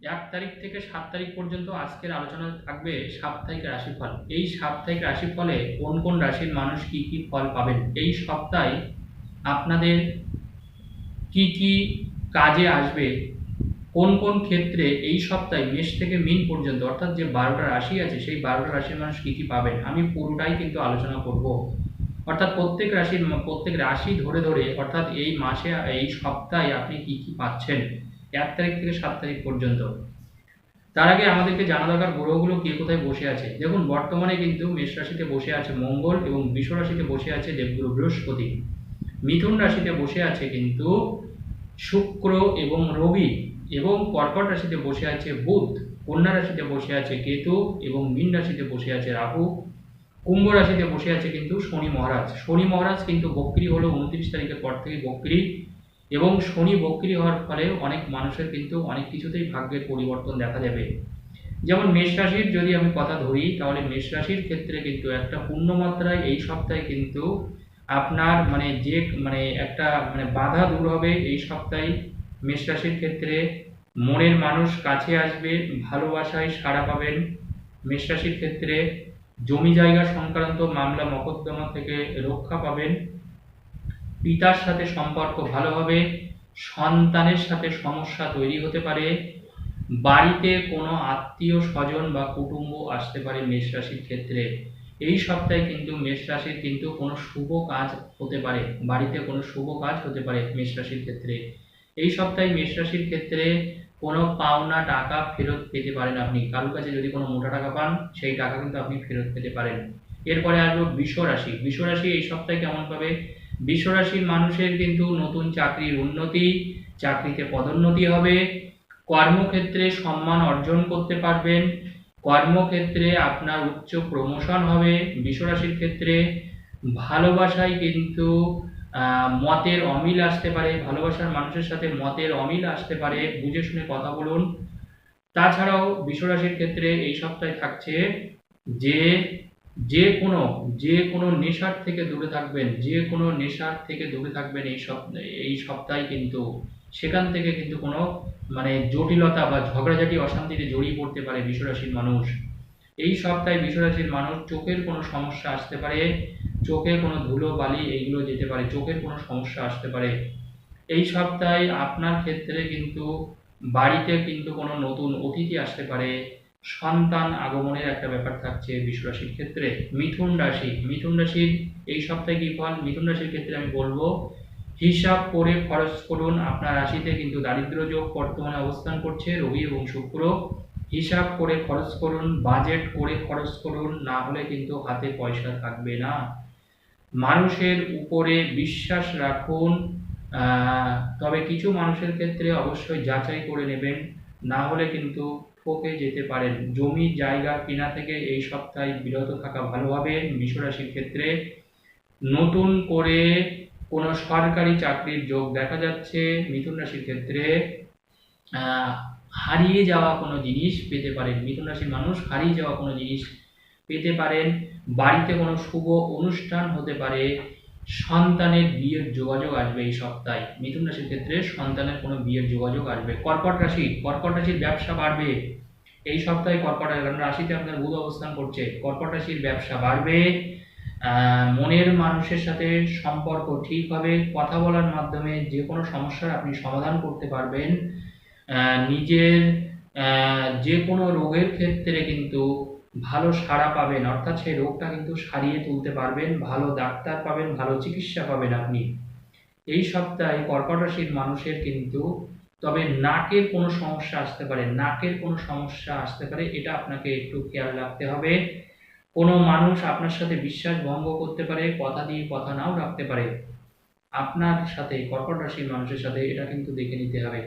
এক তারিখ থেকে সাত তারিখ পর্যন্ত আজকের আলোচনা থাকবে সাপ্তাহিক রাশিফল। এই সাপ্তাহিক রাশিফলে কোন কোন রাশির মানুষ কি কি ফল পাবেন? এই সপ্তাহে আপনাদের কি কি কাজে আসবে? কোন কোন ক্ষেত্রে এই সপ্তাহে মেষ থেকে মিন পর্যন্ত, অর্থাৎ যে বারোটা রাশি আছে, সেই বারোটা রাশির মানুষ কি কি পাবেন? আমি পুরোটাই কিন্তু আলোচনা করব। অর্থাৎ প্রত্যেক রাশির প্রত্যেক রাশি ধরে ধরে, অর্থাৎ এই মাসে, এই সপ্তাহে আপনি কি কি পাচ্ছেন? এক তারিখ থেকে সাত তারিখ পর্যন্ত। তার আগে আমাদেরকে জানা দরকার গ্রহগুলো কে কোথায় বসে আছে। দেখুন, বর্তমানে কিন্তু মেষ রাশিতে বসে আছে মঙ্গল এবং বৃষ রাশিতে বসে আছে দেবগুরু বৃহস্পতি। মিথুন রাশিতে বসে আছে কিন্তু শুক্র এবং রবি এবং কর্কট রাশিতে বসে আছে বুধ। কন্যা রাশিতে বসে আছে কেতু এবং মীন রাশিতে বসে আছে রাহু। কুম্ভ রাশিতে বসে আছে কিন্তু শনি মহারাজ। শনি মহারাজ কিন্তু বক্রি হলো উনত্রিশ তারিখের পর থেকে বক্রি। এবং শনি বক্রি হওয়ার ফলে অনেক মানুষের কিন্তু অনেক কিছুতেই ভাগ্যের পরিবর্তন দেখা যাবে যেমন মেষ রাশির যদি আমি কথা ধরি, তাহলে মেষ রাশির ক্ষেত্রে কিন্তু একটা পূর্ণমাত্রায় এই সপ্তাহে কিন্তু আপনার মানে যে মানে একটা মানে বাধা দূর হবে এই সপ্তাহে। মেষ রাশির ক্ষেত্রে মনের মানুষ কাছে আসবে, ভালোবাসায় সাড়া পাবেন। মেষ রাশির ক্ষেত্রে জমি জায়গা সংক্রান্ত মামলা, মকদ্দমা থেকে রক্ষা পাবেন। পিতার সাথে সম্পর্ক ভালো হবে, সন্তানের সাথে সমস্যা তৈরি হতে পারে, বাড়িতে কোনো আত্মীয় স্বজন বা কুটুম্ব আসতে পারে মেষ রাশির ক্ষেত্রে। এই সপ্তাহে কিন্তু মেষ রাশির কিন্তু কোনো শুভ কাজ হতে পারে, বাড়িতে কোনো শুভ কাজ হতে পারে মেষ রাশির ক্ষেত্রে। এই সপ্তাহে মেষ রাশির ক্ষেত্রে কোনো পাওনা টাকা ফেরত পেতে পারেন আপনি। কারোর কাছে যদি কোনো মোটা টাকা পান, সেই টাকা কিন্তু আপনি ফেরত পেতে পারেন। এরপরে আসব বৃষ রাশি। বৃষ রাশি এই সপ্তাহে কেমন পাবে বৃষ রাশির মানুষের কিন্তু নতুন চাকরির উন্নতি, চাকরিতে পদোন্নতি হবে। কর্মক্ষেত্রে সম্মান অর্জন করতে পারবেন। কর্মক্ষেত্রে আপনার উচ্চ প্রমোশন হবে বৃষ রাশির ক্ষেত্রে। ভালোবাসায় কিন্তু মতের অমিল আসতে পারে। ভালোবাসার মানুষের সাথে মতের অমিল আসতে পারে। বুঝে শুনে কথা বলুন। তাছাড়াও বিশ্বরাশির ক্ষেত্রে এই সপ্তাহে থাকছে যে যে কোনো যে কোনো নেশার থেকে দূরে থাকবেন, যে কোনো নেশার থেকে দূরে থাকবেন এই সপ্তাহে এই সপ্তাহে কিন্তু সেখান থেকে কিন্তু কোনো মানে জটিলতা বা ঝগড়াঝাটি অশান্তিতে জড়িয়ে পড়তে পারে বিশ্বরাশির মানুষ। এই সপ্তাহে বিশ্বরাশির মানুষ চোখের কোনো সমস্যা আসতে পারে, চোখে কোনো ধুলো, বালি এইগুলো যেতে পারে, চোখের কোনো সমস্যা আসতে পারে। এই সপ্তাহে আপনার ক্ষেত্রে কিন্তু বাড়িতে কিন্তু কোনো নতুন অতিথি আসতে পারে সন্তান আগমনের একটা ব্যাপার থাকছে বিশ্বরাশির ক্ষেত্রে। মিথুন রাশি। মিথুন রাশির এই সপ্তাহে কি ফল? মিথুন রাশির ক্ষেত্রে আমি বলব, হিসাব করে খরচ করুন। আপনার রাশিতে কিন্তু দারিদ্র যোগ বর্তমানে অবস্থান করছে, রবি এবং শুক্র। হিসাব করে খরচ করুন বাজেট করে খরচ করুন, না হলে কিন্তু হাতে পয়সা থাকবে না। মানুষের উপরে বিশ্বাস রাখুন। তবে কিছু মানুষের ক্ষেত্রে অবশ্যই যাচাই করে নেবেন। না হলে কিন্তু ঠকে যেতে পারেন। জমি, জায়গা কেনা থেকে এই সপ্তাহে বিরত থাকা ভালো হবে। রাশির ক্ষেত্রে নতুন করে কোনো সরকারি চাকরির যোগ দেখা যাচ্ছে। মিথুন রাশির ক্ষেত্রে হারিয়ে যাওয়া কোনো জিনিস পেতে পারেন। মিথুন রাশির মানুষ হারিয়ে যাওয়া কোনো জিনিস পেতে পারেন। বাড়িতে কোনো শুভ অনুষ্ঠান হতে পারে। সন্তানের বিয়ের যোগাযোগ আসবে এই সপ্তাহে। মিথুন রাশির ক্ষেত্রে সন্তানের কোনো বিয়ের যোগাযোগ আসবে। কর্কট রাশি, কর্কট রাশির ব্যবসা বাড়বে। এই সপ্তাহে কর্কট রাশিতে আপনার বুধ অবস্থান করছে। কর্কট রাশির ব্যবসা বাড়বে মনের মানুষের সাথে সম্পর্ক ঠিক হবে, কথা বলার মাধ্যমে যে কোনো সমস্যার আপনি সমাধান করতে পারবেন। নিজের যে কোনো রোগের ক্ষেত্রে কিন্তু ভালো সাড়া পাবেন, অর্থাৎ সেই রোগটা কিন্তু সারিয়ে তুলতে পারবেন, ভালো ডাক্তার পাবেন, ভালো চিকিৎসা পাবেন আপনি। এই সপ্তাহে কর্কট রাশির মানুষের কিন্তু তবে নাকের কোনো সমস্যা আসতে পারে, নাকের কোনো সমস্যা আসতে পারে, এটা আপনাকে একটু খেয়াল রাখতে হবে। কোনো মানুষ আপনার সাথে বিশ্বাস ভঙ্গ করতে পারে, কথা দিয়ে কথা নাও রাখতে পারে। আপনার সাথে, কর্কট রাশির মানুষের সাথে এটা কিন্তু দেখে নিতে হবে।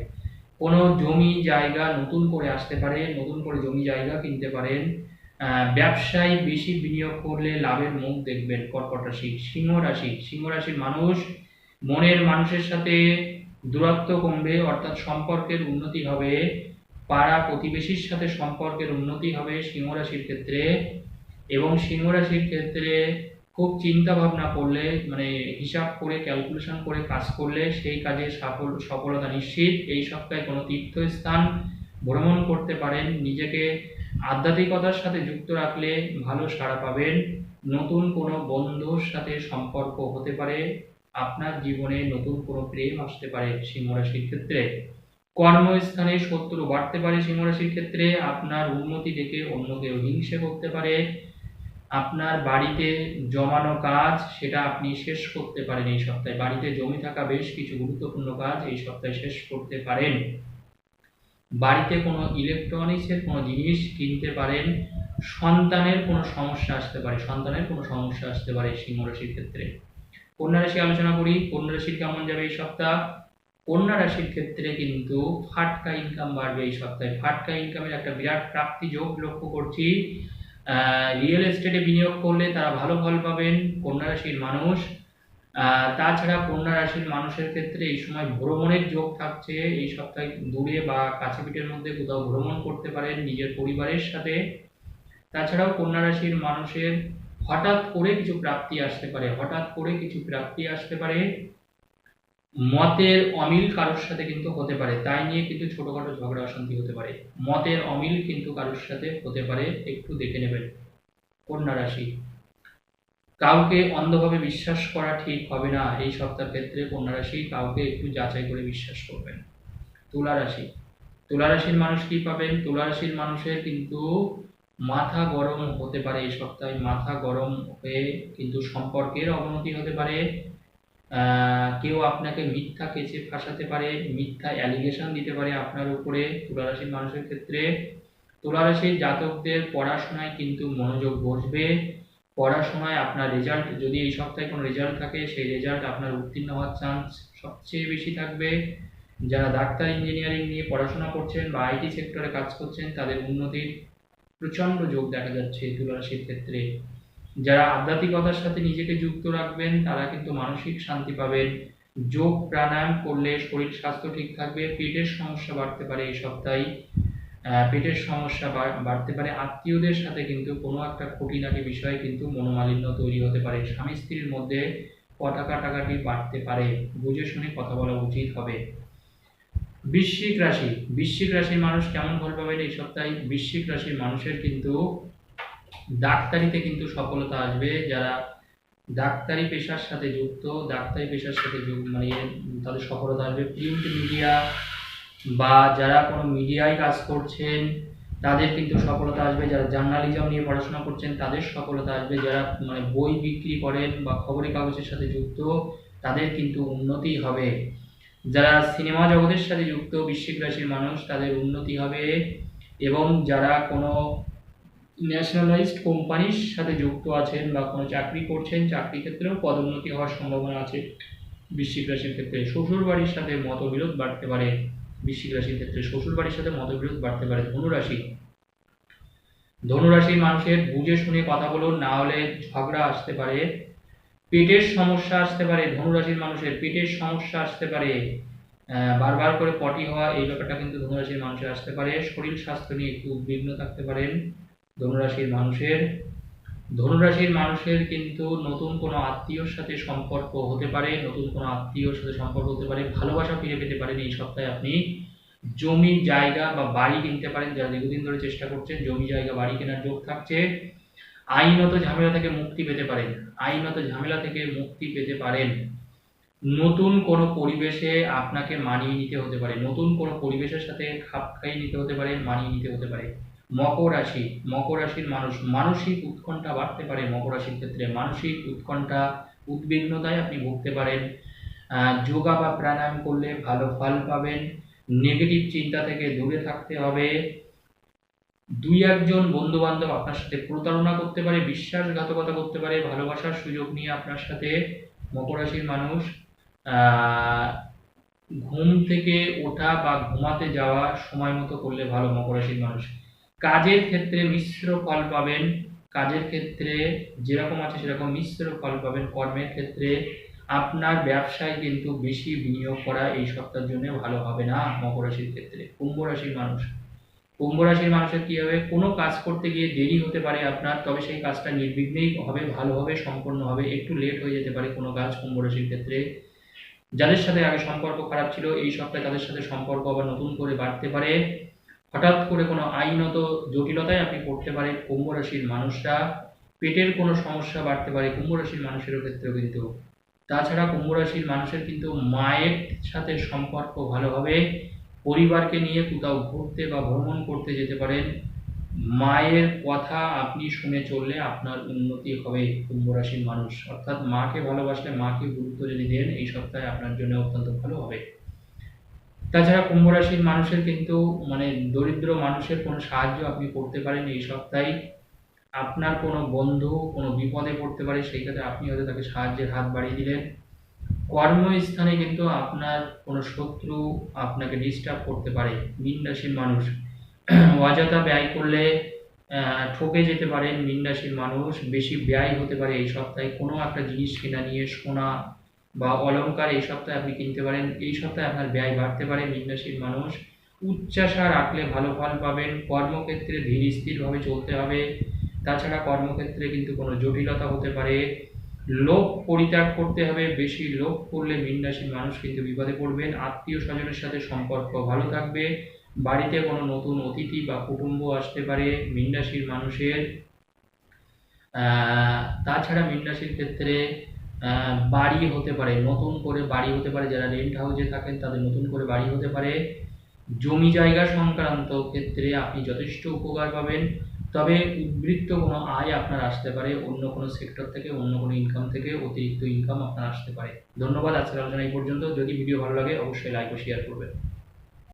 কোনো জমি জায়গা নতুন করে আসতে পারে, নতুন করে জমি জায়গা কিনতে পারেন ব্যবসায় বেশি বিনিয়োগ করলে লাভের মুখ দেখবেন কর্কট রাশি সিংহ রাশি সিংহ রাশির মানুষ মনের মানুষের সাথে দূরত্ব কমবে, অর্থাৎ সম্পর্কের উন্নতি হবে। পাড়া প্রতিবেশীর সাথে সম্পর্কের উন্নতি হবে সিংহ রাশির ক্ষেত্রে এবং সিংহ রাশির ক্ষেত্রে খুব চিন্তা ভাবনা করলে মানে হিসাব করে ক্যালকুলেশন করে কাজ করলে সেই কাজে সফল, সফলতা নিশ্চিত। এই সপ্তাহে কোনো তীর্থস্থান ভ্রমণ করতে পারেন। নিজেকে আধ্যাত্মিকতার সাথে যুক্ত রাখলে ভালো সাড়া পাবেন। নতুন কোনো বন্ধুর সাথে সম্পর্ক হতে পারে। আপনার জীবনে নতুন কোনো প্রেম আসতে পারে সিংহ রাশির ক্ষেত্রে। কর্মস্থানে শত্রু বাড়তে পারে সিংহ রাশির ক্ষেত্রে। আপনার উন্নতি দেখে অন্য কেউ হিংসে করতে পারে। আপনার বাড়িতে জমানো কাজ, সেটা আপনি শেষ করতে পারেন এই সপ্তাহে। বাড়িতে জমে থাকা বেশ কিছু গুরুত্বপূর্ণ কাজ এই সপ্তাহে শেষ করতে পারেন। বাড়িতে কোনো ইলেকট্রনিক্সের কোনো জিনিস কিনতে পারেন। সন্তানের কোনো সমস্যা আসতে পারে, সন্তানের কোনো সমস্যা আসতে পারে সিংহ রাশির ক্ষেত্রে। কন্যা রাশি আলোচনা করি কন্যা রাশির কেমন যাবে এই সপ্তাহ? কন্যা রাশির ক্ষেত্রে কিন্তু ফাটকা ইনকাম বাড়বে এই সপ্তাহে। ফাটকা ইনকামের একটা বিরাট প্রাপ্তি যোগ লক্ষ্য করছি। রিয়েল এস্টেটে বিনিয়োগ করলে তারা ভালো ফল পাবেন কন্যা রাশির মানুষ। তাছাড়া কন্যা রাশির মানুষের ক্ষেত্রে এই সময় ভ্রমণের যোগ থাকছে। এই সপ্তাহে দূরে বা কাছে পিঠের মধ্যে কোথাও ভ্রমণ করতে পারেন নিজের পরিবারের সাথে। তাছাড়াও কন্যা রাশির মানুষের হঠাৎ করে কিছু প্রাপ্তি আসতে পারে, হঠাৎ করে কিছু প্রাপ্তি আসতে পারে, মতের অমিল কারোর সাথে কিন্তু হতে পারে। তাই নিয়ে কিন্তু ছোটখাটো ঝগড়া অশান্তি হতে পারে। মতের অমিল কিন্তু কারোর সাথে হতে পারে, একটু দেখে নেবেন। কন্যা রাশি, কাউকে অন্ধভাবে বিশ্বাস করা ঠিক হবে না। এই সপ্তাহের ক্ষেত্রে কন্যা রাশি কাউকে একটু যাচাই করে বিশ্বাস করবেন। তুলা রাশি, তুলা রাশির মানুষ কি পাবেন? তুলা রাশির মানুষের কিন্তু মাথা গরম হতে পারে এই সপ্তাহে, মাথা গরম হয়ে কিন্তু সম্পর্কের অবনতি হতে পারে। কেউ আপনাকে মিথ্যা কেচে ফাঁসাতে পারে, মিথ্যা অ্যালিগেশন দিতে পারে আপনার উপরে তুলা রাশির মানুষের ক্ষেত্রে। তুলা রাশির জাতকদের পড়াশোনায় কিন্তু মনোযোগ বসবে। পড়াশোনায় আপনার রেজাল্ট যদি এই সপ্তাহে কোনো রেজাল্ট থাকে, সেই রেজাল্ট আপনার উত্তীর্ণ হওয়ার চান্স সবচেয়ে বেশি থাকবে। যারা ডাক্তার ইঞ্জিনিয়ারিং নিয়ে পড়াশোনা করছেন বা আইটি সেক্টরে কাজ করছেন, তাদের উন্নতির প্রচণ্ড যোগ দেখা যাচ্ছে তুলা রাশির ক্ষেত্রে। যারা আধ্যাত্মিকতার সাথে নিজেকে যুক্ত রাখবেন, তারা কিন্তু মানসিক শান্তি পাবেন। যোগ প্রাণায়াম করলে শরীর স্বাস্থ্য ঠিক থাকবে, পেটের সমস্যা বাড়তে পারে এই সপ্তাহে। পেটের সমস্যা বাড়তে পারে। আত্মীয়দের সাথে কিন্তু কোনো একটা খুঁটিনাটি বিষয়ে কিন্তু মনোমালিন্য তৈরি হতে পারে। স্বামী স্ত্রীর মধ্যে কথা কাটাকাটি বাড়তে পারে। বুঝে শুনে কথা বলা উচিত হবে। বৃশ্চিক রাশি। বৃশ্চিক রাশির মানুষ কেমন ফল পাবেন এই সপ্তাহে বৃশ্চিক রাশির মানুষের কিন্তু ডাক্তারিতে কিন্তু সফলতা আসবে। যারা ডাক্তারি পেশার সাথে যুক্ত, ডাক্তারি পেশার সাথে যুক্ত মানে তাদের সফলতা আসবে। প্রিন্ট মিডিয়া বা যারা কোনো মিডিয়ায় কাজ করছেন, তাদের কিন্তু সফলতা আসবে। যারা জার্নালিজম নিয়ে পড়াশোনা করছেন, তাদের সফলতা আসবে। যারা মানে বই বিক্রি করেন বা খবরের কাগজের সাথে যুক্ত, তাদের কিন্তু উন্নতি হবে। যারা সিনেমা জগতের সাথে যুক্ত, বৃশ্চিক রাশির মানুষ, তাদের উন্নতি হবে এবং যারা কোনো ন্যাশনালাইজড কোম্পানির সাথে যুক্ত আছেন বা কোনো চাকরি করছেন, চাকরি ক্ষেত্রেও পদোন্নতি হওয়ার সম্ভাবনা আছে বৃশ্চিক রাশির ক্ষেত্রে। শ্বশুর বাড়ির সাথে মতবিরোধ বাড়তে পারে বৃশ্চিক রাশির ক্ষেত্রে। শ্বশুর বাড়ির সাথে মতবিরোধ বাড়তে পারে ধনুরাশি। ধনুরাশির মানুষের বুঝে শুনে কথা বলুন, না হলে ঝগড়া আসতে পারে পেটের সমস্যা আসতে পারে, ধনুরাশির মানুষের পেটের সমস্যা আসতে পারে বারবার করে পটি হওয়া, এই ব্যাপারটা কিন্তু ধনুরাশির মানুষের আসতে পারে। শরীর স্বাস্থ্য নিয়ে একটু উদ্বিগ্ন থাকতে পারেন ধনুরাশির মানুষের। ধনুরাশির মানুষের কিন্তু নতুন কোনো আত্মীয়র সাথে সম্পর্ক হতে পারে, নতুন কোনো আত্মীয়র সাথে সম্পর্ক হতে পারে, ভালোবাসা ফিরে পেতে পারেন এই সপ্তাহে আপনি। জমি জায়গা বা বাড়ি কিনতে পারেন, যারা দীর্ঘদিন ধরে চেষ্টা করছেন, জমি জায়গা, বাড়ি কেনার যোগ থাকছে। আইনত ঝামেলা থেকে মুক্তি পেতে পারেন। আইনত ঝামেলা থেকে মুক্তি পেতে পারেন। নতুন কোনো পরিবেশে আপনাকে মানিয়ে নিতে হতে পারে। নতুন কোনো পরিবেশের সাথে খাপ খাইয়ে নিতে হতে পারে, মানিয়ে নিতে হতে পারে। মকর রাশি, মকর রাশির মানুষ, মানসিক উৎকণ্ঠা বাড়তে পারে মকর রাশির ক্ষেত্রে। মানসিক উৎকণ্ঠা উদ্বিগ্নতায় আপনি ভুগতে পারেন। যোগা বা প্রাণায়াম করলে ভালো ফল পাবেন। নেগেটিভ চিন্তা থেকে দূরে থাকতে হবে। দুই একজন বন্ধু বান্ধব আপনার সাথে প্রতারণা করতে পারে, বিশ্বাসঘাতকতা করতে পারে, ভালোবাসার সুযোগ নিয়ে আপনার সাথে মকর রাশির মানুষ ঘুম থেকে ওঠা বা ঘুমাতে যাওয়া সময় মতো করলে ভালো মকর রাশির মানুষ। কাজের ক্ষেত্রে মিশ্র ফল পাবেন, কাজের ক্ষেত্রে যেরকম আছে সেরকম মিশ্র ফল পাবেন। কর্মের ক্ষেত্রে আপনার ব্যবসায় কিন্তু বেশি বিনিয়োগ করা এই সপ্তাহের জন্য ভালো হবে না মকর রাশির ক্ষেত্রে কুম্ভ রাশির মানুষ। কুম্ভ রাশির মানুষের কি হবে? কোনো কাজ করতে গিয়ে দেরি হতে পারে আপনার, তবে সেই কাজটা নির্বিঘ্নেই হবে, ভালোভাবে সম্পন্ন হবে, একটু লেট হয়ে যেতে পারে কোনো কাজ কুম্ভ রাশির ক্ষেত্রে। যাদের সাথে আগে সম্পর্ক খারাপ ছিল, এই সপ্তাহে তাদের সাথে সম্পর্ক আবার নতুন করে বাড়তে পারে। হঠাৎ করে কোনো আইনত জটিলতায় আপনি পড়তে পারেন কুম্ভ রাশির মানুষরা। পেটের কোনো সমস্যা বাড়তে পারে কুম্ভ রাশির মানুষের ক্ষেত্রেও কিন্তু। তাছাড়া কুম্ভ রাশির মানুষের কিন্তু মায়ের সাথে সম্পর্ক ভালো হবে। পরিবারকে নিয়ে কোথাও ঘুরতে বা ভ্রমণ করতে যেতে পারেন, মায়ের কথা আপনি শুনে চললে আপনার উন্নতি হবে কুম্ভ রাশির মানুষ। অর্থাৎ মাকে ভালোবাসলে মাকে গুরুত্ব যদি দেন, এই সপ্তাহে আপনার জন্য অত্যন্ত ভালো হবে। তাছাড়া কুম্ভ রাশির মানুষের কিন্তু মানে দরিদ্র মানুষের কোনো সাহায্য আপনি করতে পারেন এই সপ্তাহে। আপনার কোনো বন্ধু কোনো বিপদে পড়তে পারে, সেই ক্ষেত্রে আপনি হয়তো তাকে সাহায্যের হাত বাড়িয়ে দিলেন। কর্মস্থানে কিন্তু আপনার কোনো শত্রু আপনাকে ডিস্টার্ব করতে পারে মীন রাশির মানুষ। অযথা ব্যয় করলে ঠকে যেতে পারেন মীন রাশির মানুষ, বেশি ব্যয় হতে পারে এই সপ্তাহে। কোনো একটা জিনিস কেনা নিয়ে সোনা বা অলংকার এই সপ্তাহে আপনি কিনতে পারেন। এই সপ্তাহে আপনার ব্যয় বাড়তে পারে মীন রাশির মানুষ। উচ্চাশা রাখলে ভালো ফল পাবেন। কর্মক্ষেত্রে ধীর স্থিরভাবে চলতে হবে। তাছাড়া কর্মক্ষেত্রে কিন্তু কোনো জটিলতা হতে পারে। লোভ পরিত্যাগ করতে হবে, বেশি লোভ করলে মীন রাশির মানুষ কিন্তু বিপদে পড়বেন। আত্মীয় স্বজনের সাথে সম্পর্ক ভালো থাকবে। বাড়িতে কোনো নতুন অতিথি বা কুটুম্ব আসতে পারে মীন রাশির মানুষের তাছাড়া মীন রাশির ক্ষেত্রে বাড়ি হতে পারে, নতুন করে বাড়ি হতে পারে, যারা রেন্ট হাউসে থাকেন তাদের নতুন করে বাড়ি হতে পারে। জমি জায়গা সংক্রান্ত ক্ষেত্রে আপনি যথেষ্ট উপকার পাবেন। তবে উদ্বৃত্ত কোনো আয় আপনার আসতে পারে, অন্য কোনো সেক্টর থেকে, অন্য কোনো ইনকাম থেকে, অতিরিক্ত ইনকাম আপনার আসতে পারে। ধন্যবাদ, আজকের আলোচনা এই পর্যন্ত। যদি ভিডিও ভালো লাগে, অবশ্যই লাইক ও শেয়ার করবেন।